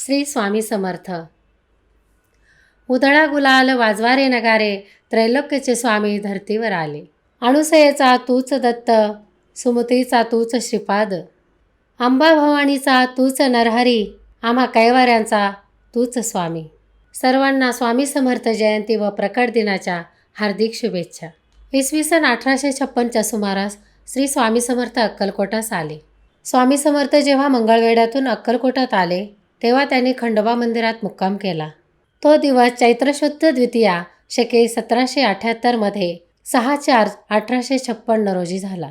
श्री स्वामी समर्थ. उधळा गुलाल वाजवारे नगारे त्रैलोक्यचे स्वामी धर्तीवर आले. अणुसयेचा तूच दत्त सुमतीचा तूच श्रीपाद. अंबा भवानीचा तूच नरहरी आम्हा कैवाऱ्यांचा तूच स्वामी. सर्वांना स्वामी समर्थ जयंती व प्रकट दिनाच्या हार्दिक शुभेच्छा. इसवी सन अठराशे छप्पनच्या सुमारास श्री स्वामी समर्थ अक्कलकोटास आले. स्वामी समर्थ जेव्हा मंगळवेढ्यातून अक्कलकोटात आले तेव्हा त्यांनी खंडोबा मंदिरात मुक्काम केला. तो दिवस चैत्रशुद्ध द्वितीया शके सतराशे अठ्याहत्तरमध्ये सहा चार अठराशे छप्पन्न रोजी झाला.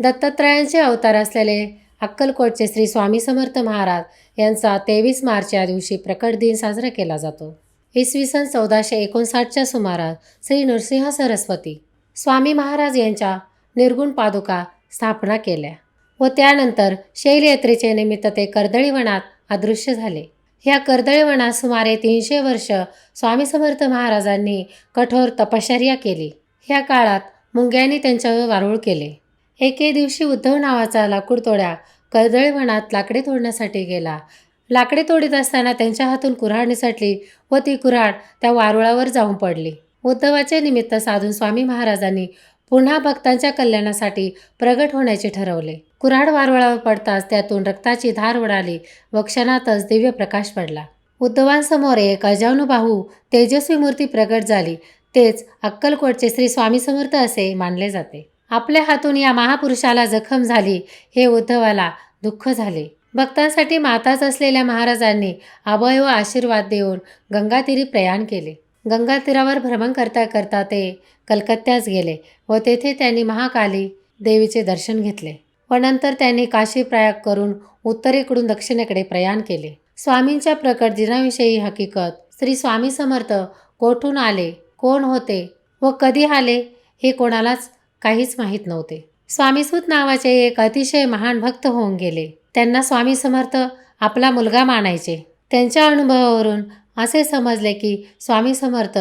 दत्तात्रयांचे अवतार असलेले अक्कलकोटचे श्री स्वामी समर्थ महाराज यांचा तेवीस मार्च या दिवशी प्रकट दिन साजरा केला जातो. इसवी सन चौदाशे एकोणसाठच्या सुमारास श्री नृसिंह सरस्वती स्वामी महाराज यांच्या निर्गुण पादुका स्थापना केल्या व त्यानंतर शैलयात्रेचे निमित्त ते कर्दळीवनात अदृश्य झाले. ह्या कर्दळीवनात सुमारे तीनशे वर्ष स्वामी समर्थ महाराजांनी कठोर तपश्चर्या केली. ह्या काळात मुंग्यांनी त्यांच्यावर वारूळ केले. एके दिवशी उद्धव नावाचा लाकूडतोड्या कर्दळीवनात लाकडे तोडण्यासाठी गेला. लाकडे तोडीत असताना त्यांच्या हातून कुऱ्हाड निसटली व ती कुऱ्हाड त्या वारुळावर जाऊन पडली. उद्धवाचे निमित्त साधून स्वामी महाराजांनी पुन्हा भक्तांच्या कल्याणासाठी प्रगट होण्याचे ठरवले. कुऱ्हाड वारवळावर पडताच त्यातून रक्ताची धार उडाली व क्षणातच दिव्य प्रकाश पडला. उद्धवांसमोर एक अजानुबाहू तेजस्वी मूर्ती प्रगट झाली. तेच अक्कलकोटचे श्री स्वामी समर्थ असे मानले जाते. आपल्या हातून या महापुरुषाला जखम झाली हे उद्धवाला दुःख झाले. भक्तांसाठी माताच असलेल्या महाराजांनी अभय व आशीर्वाद देऊन गंगातीरी प्रयाण केले. गंगातीरावर भ्रमण करता करता ते कलकत्त्यास गेले व तेथे त्यांनी महाकाली देवीचे दर्शन घेतले. व नंतर त्यांनी काशी प्रयाग करून उत्तरेकडून दक्षिणेकडे प्रयाण केले. स्वामींच्या प्रकट दिनाविषयी हकीकत श्री स्वामी समर्थ कोठून आले कोण होते व कधी आले हे कोणालाच काहीच माहीत नव्हते. स्वामीसूत नावाचे एक अतिशय महान भक्त होऊन गेले. त्यांना स्वामी समर्थ आपला मुलगा मानायचे. त्यांच्या अनुभवावरून असे समजले की स्वामी समर्थ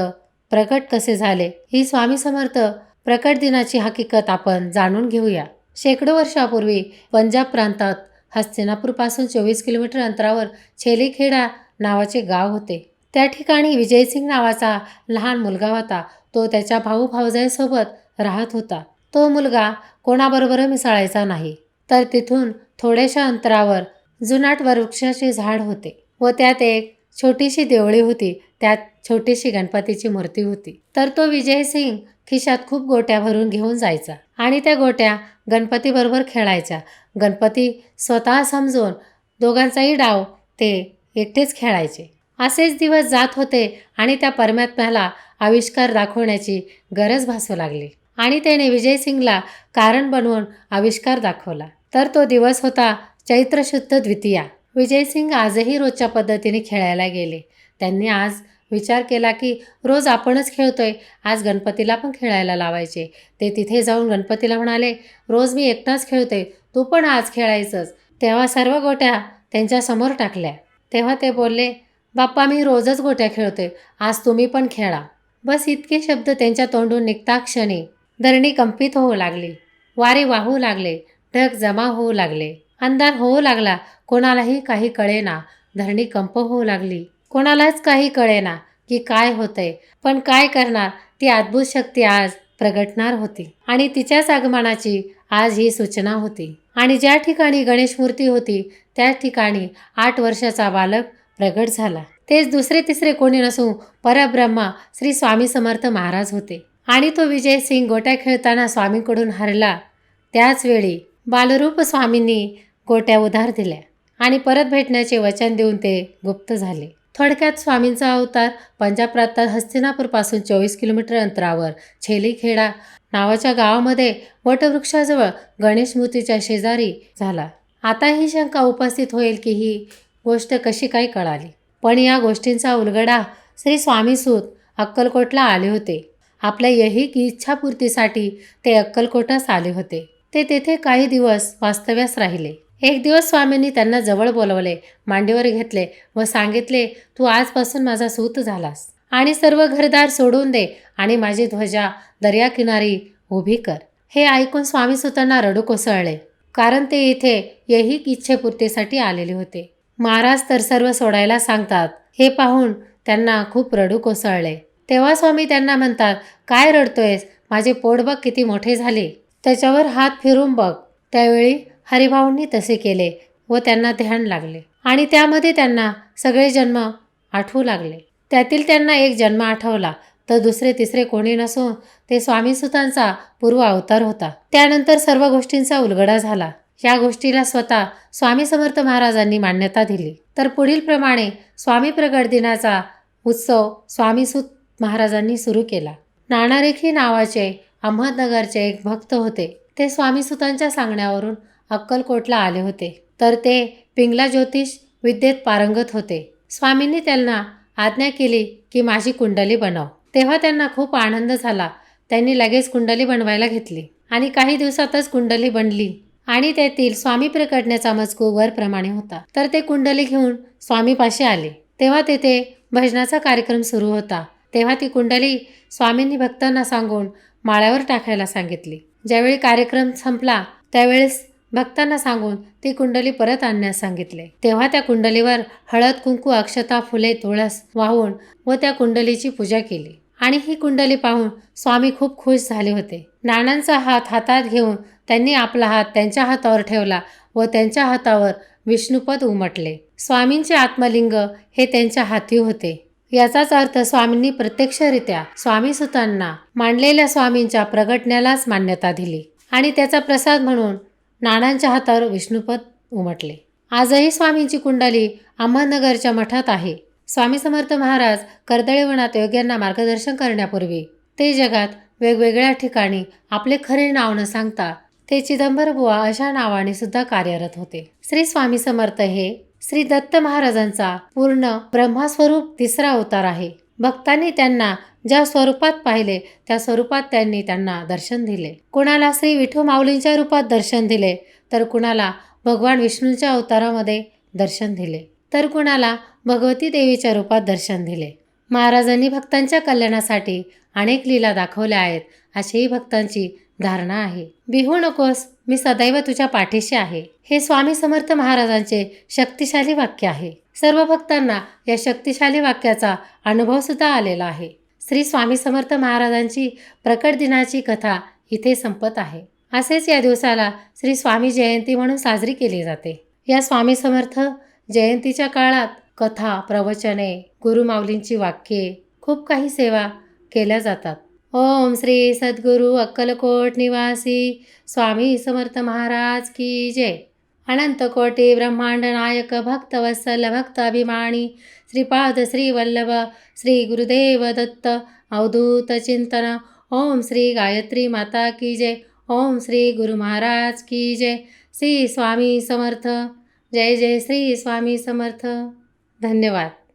प्रकट कसे झाले ही स्वामी समर्थ प्रकट दिनाची हकीकत आपण जाणून घेऊया. शेकडो वर्षापूर्वी पंजाब प्रांतात हस्तिनापूरपासून चोवीस किलोमीटर अंतरावर छेलीखेडा नावाचे गाव होते. त्या ठिकाणी विजयसिंग नावाचा लहान मुलगा होता. तो त्याच्या भाऊ भाऊजाईसोबत राहत होता. तो मुलगा कोणाबरोबर मिसळायचा नाही. तर तिथून थोड्याशा अंतरावर जुनाट वृक्षाचे झाड होते व त्यात एक छोटीशी देवळी होती. त्यात छोटीशी गणपतीची मूर्ती होती. तर तो विजयसिंग खिशात खूप गोट्या भरून घेऊन जायचा. आणि त्या गोट्या गणपतीबरोबर खेळायच्या. गणपती स्वतः समजून दोघांचाही डाव ते एकटेच खेळायचे. असेच दिवस जात होते आणि त्या परमात्म्याला आविष्कार दाखवण्याची गरज भासू लागली. आणि त्याने विजयसिंगला कारण बनवून आविष्कार दाखवला. तर तो दिवस होता चैत्रशुद्ध द्वितीया. विजयसिंग आजही रोजच्या पद्धतीने खेळायला गेले. त्यांनी आज विचार केला की रोज आपणच खेळतोय आज गणपतीला पण खेळायला लावायचे. ते तिथे जाऊन गणपतीला म्हणाले रोज मी एकटाच खेळतोय तू पण आज खेळायचंच तेव्हा सर्व गोट्या त्यांच्यासमोर टाकल्या. तेव्हा ते बोलले बाप्पा मी रोजच गोट्या खेळतोय आज तुम्ही पण खेळा. बस इतके शब्द त्यांच्या तोंडून निघता क्षणी धरणी कंपित होऊ लागली. वारे वाहू लागले ढग जमा होऊ लागले. अंधार होऊ लागला कोणालाही काही कळेना धरणी कंप होऊ लागली. कोणालाच काही कळेना की काय होतंय. पण काय करणार? ती अद्भुत शक्ती आज प्रगटणार होती. आणि तिच्याच आगमनाची आज ही सूचना होती. आणि ज्या ठिकाणी गणेश मूर्ती होती त्या ठिकाणी आठ वर्षाचा बालक प्रगट झाला. तेच दुसरे तिसरे कोणी नसून परब्रह्मा श्री स्वामी समर्थ महाराज होते. आणि तो विजय सिंग गोट्या खेळताना स्वामींकडून हरला. त्याचवेळी बालरूप स्वामींनी गोट्या उधार दिल्या आणि परत भेटण्याचे वचन देऊन ते गुप्त झाले. थोडक्यात स्वामींचा अवतार पंजाब प्रांतात हस्तिनापूरपासून चोवीस किलोमीटर अंतरावर. छेलीखेडा नावाच्या गावामध्ये वटवृक्षाजवळ गणेश मूर्तीच्या शेजारी झाला. आता ही शंका उपस्थित होईल की ही गोष्ट कशी काय कळाली? पण या गोष्टींचा उलगडा श्री स्वामीसूत अक्कलकोटला आले होते. आपल्या यहिक इच्छापूर्तीसाठी ते अक्कलकोटास आले होते. ते तेथे काही दिवस वास्तव्यास राहिले. एक दिवस स्वामींनी त्यांना जवळ बोलवले मांडीवर घेतले व सांगितले तू आजपासून माझा सूत झालास. आणि सर्व घरदार सोडून दे आणि माझी ध्वजा दर्याकिनारी उभी कर. हे ऐकून स्वामी सुतांना रडू कोसळले कारण ते इथे यही इच्छेपूर्तीसाठी आलेले होते. महाराज तर सर्व सोडायला सांगतात हे पाहून त्यांना खूप रडू कोसळले. तेव्हा स्वामी त्यांना म्हणतात काय रडतोयस? माझे पोट बघ किती मोठे झाले. त्याच्यावर हात फिरून बघ. त्यावेळी हरिभाऊंनी तसे केले व त्यांना ध्यान लागले. आणि त्यामध्ये त्यांना सगळे जन्म आठवू लागले. त्यातील त्यांना एक जन्म आठवला तर दुसरे तिसरे कोणी नसून ते स्वामीसुतांचा पूर्व अवतार होता. त्यानंतर सर्व गोष्टींचा उलगडा झाला. या गोष्टीला स्वतः स्वामी समर्थ महाराजांनी मान्यता दिली. तर पुढील प्रमाणे स्वामी प्रगट दिनाचा उत्सव स्वामीसुत महाराजांनी सुरू केला. नाणारेखी नावाचे अहमदनगरचे एक भक्त होते. ते स्वामीसुतांच्या सांगण्यावरून अक्कलकोटला आले होते. तर ते पिंगला ज्योतिष विद्येत पारंगत होते. स्वामींनी त्यांना आज्ञा केली की माझी कुंडली बनव. तेव्हा त्यांना खूप आनंद झाला. त्यांनी लगेच कुंडली बनवायला घेतली आणि काही दिवसातच कुंडली बनली आणि त्यातील स्वामी प्रकटण्याचा मजकूर वरप्रमाणे होता. तर ते कुंडली घेऊन स्वामीपाशी आले. तेव्हा तेथे भजनाचा कार्यक्रम सुरू होता. तेव्हा ती कुंडली स्वामींनी भक्तांना सांगून माळ्यावर टाकायला सांगितली. ज्यावेळी कार्यक्रम संपला त्यावेळेस भक्तांना सांगून ती कुंडली परत आणण्यास सांगितले. तेव्हा त्या कुंडलीवर हळद कुंकू अक्षता फुले तुळस वाहून व त्या कुंडलीची पूजा केली. आणि ही कुंडली पाहून स्वामी खूप खुश झाले होते. नानांचा हात हातात घेऊन त्यांनी आपला हात त्यांच्या हातावर ठेवला व त्यांच्या हातावर विष्णुपद उमटले. स्वामींचे आत्मलिंग हे त्यांच्या हाती होते. याचाच अर्थ स्वामींनी प्रत्यक्षरित्या स्वामीसुतांना मांडलेल्या स्वामींच्या प्रगटण्यालाच मान्यता दिली. आणि त्याचा प्रसाद म्हणून नानांच्या हातावर विष्णुपद उमटले. आजही स्वामींची कुंडली अहमदनगरच्या मठात आहे. स्वामी समर्थ महाराज कर्दळीवनात योग्यांना मार्गदर्शन करण्यापूर्वी ते जगात वेगवेगळ्या ठिकाणी आपले खरे नाव न सांगता ते चिदंबर बुवा अशा नावाने सुद्धा कार्यरत होते. श्री स्वामी समर्थ हे श्री दत्त महाराजांचा पूर्ण ब्रह्मस्वरूप तिसरा अवतार आहे. भक्तांनी त्यांना ज्या स्वरूपात पाहिले त्या स्वरूपात त्यांनी त्यांना दर्शन दिले. कुणाला श्री विठू माऊलींच्या रूपात दर्शन दिले तर कुणाला भगवान विष्णूंच्या अवतारामध्ये दर्शन दिले. तर कुणाला भगवती देवीच्या रूपात दर्शन दिले. महाराजांनी भक्तांच्या कल्याणासाठी अनेक लीला दाखवल्या आहेत अशीही भक्तांची धारणा आहे. बिहू नकोस मी सदैव तुझ्या पाठीशी आहे. हे स्वामी समर्थ महाराजांचे शक्तिशाली वाक्य आहे. सर्व भक्तांना या शक्तिशाली वाक्याचा अनुभवसुद्धा आलेला आहे. श्री स्वामी समर्थ महाराजांची प्रकट दिनाची कथा इथे संपत आहे. असेच या दिवसाला श्री स्वामी जयंती म्हणून साजरी केली जाते. या स्वामी समर्थ जयंतीच्या काळात कथा प्रवचने गुरुमाऊलींची वाक्ये खूप काही सेवा केल्या जातात. ओम श्री सद्गुरू अक्कलकोट निवासी स्वामी समर्थ महाराज की जय. अनंत कोटी ब्रह्मांड नायक भक्तवत्सल भक्त अभिमानी श्रीपाद श्री वल्लभ श्री गुरुदेव दत्त अवधूत चिंतन। ओम श्री गायत्री माता की जय। ओम श्री गुरु महाराज की जय। श्री स्वामी समर्थ। जय जय श्री स्वामी समर्थ। धन्यवाद।